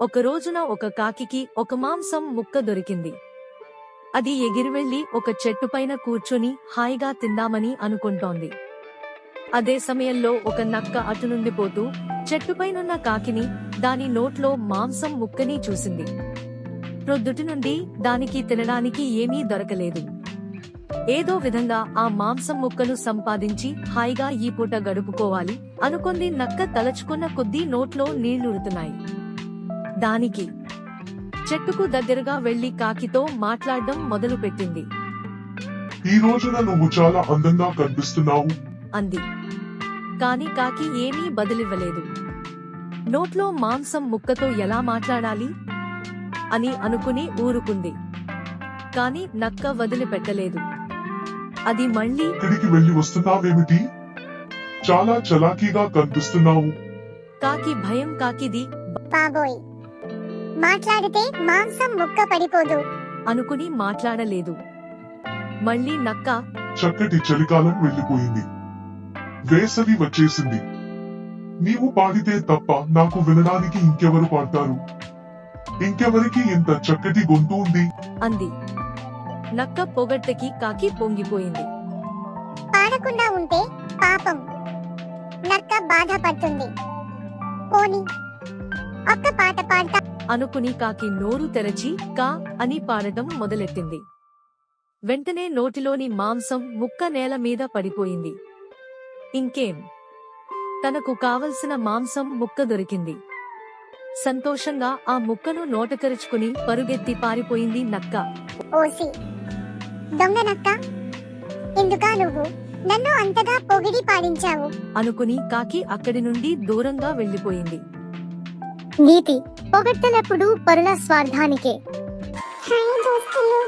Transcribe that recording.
ఒక రోజున ఒక కాకికి ఒక మాంసం ముక్క దొరికింది. అది ఎగిరివెళ్ళి ఒక చెట్టుపైన కూర్చొని హాయిగా తిందామని అనుకుంటోంది. అదే సమయంలో ఒక నక్క అటు నుండి పోతూ చెట్టుపైనున్న కాకిని దాని నోట్లో మాంసం ముక్కని చూసింది. ప్రొద్దుటి నుండి దానికి తినడానికి ఏమీ దొరకలేదు. ఏదో విధంగా ఆ మాంసం ముక్కను సంపాదించి హాయిగా ఈ పూట గడుపుకోవాలి అనుకుంది నక్క తలచుకున్న కొద్దీ నోట్లో నీళ్ళుడుతున్నాయి దానికి. చెట్టుకు దగ్గరగా వెళ్ళి కాకితో మాట్లాడడం మొదలుపెట్టింది. ఈ రోజున నువ్వు చాలా అందంగా కనిపిస్తున్నావు. అంది. కాని కాకి ఏమీ బదిలివ్వలేదు. నోట్లో మాంసం ముక్కతో ఎలా మాట్లాడాలి? అని అనుకుని ఊరుకుంది. కాని నక్క వదిలిపెట్టలేదు. అది మళ్ళీ ఇక్కడికి వెళ్ళి వస్తున్నావేమిటి? చాలా చలాకీగా కనిపిస్తున్నావు. కాకి భయం కాకిది. బాబోయ్ మాట్లాడితే మాంసం ముక్క పడిపోదు. అనుకుని మాట్లాడలేదు. మళ్ళీ నక్క చక్కటి చలికాలం వెళ్ళిపోయింది వేసవి వచ్చేసింది. నీవు పాడితే తప్ప నాకు వినడానికి ఇంకెవరు పాడతారు? ఇంకెవరికి ఇంత చక్కటి గొంతు ఉంది? అంది. నక్క పొగట్టకి కాకి పొంగిపోయింది. పాడకుండా ఉంటే పాపం. నక్క బాధపడుతుంది. పోని ఒక్క పాట పాడతా అనుకుని కాకి నోరు తెరచి కా అని పాడటం మొదలెట్టింది. వెంటనే నోటిలోని మాంసం ముక్క నేల మీద పడిపోయింది. ఇంకేం? తనకు కావలసిన మాంసం ముక్క దొరికింది. సంతోషంగా ఆ ముక్కను నోటకరుచుకుని పరుగెత్తి పారిపోయింది నక్క. ఓసి దొంగ నక్క. ఎందుకా నువ్వు? నన్ను అంతగా పొగిడి పాడించావు అనుకుని కాకి అక్కడి నుండి దూరంగా వెళ్ళిపోయింది నీతి పొగట్టలప్పుడు పరుల స్వార్థానికే. హాయ్ దోస్తులు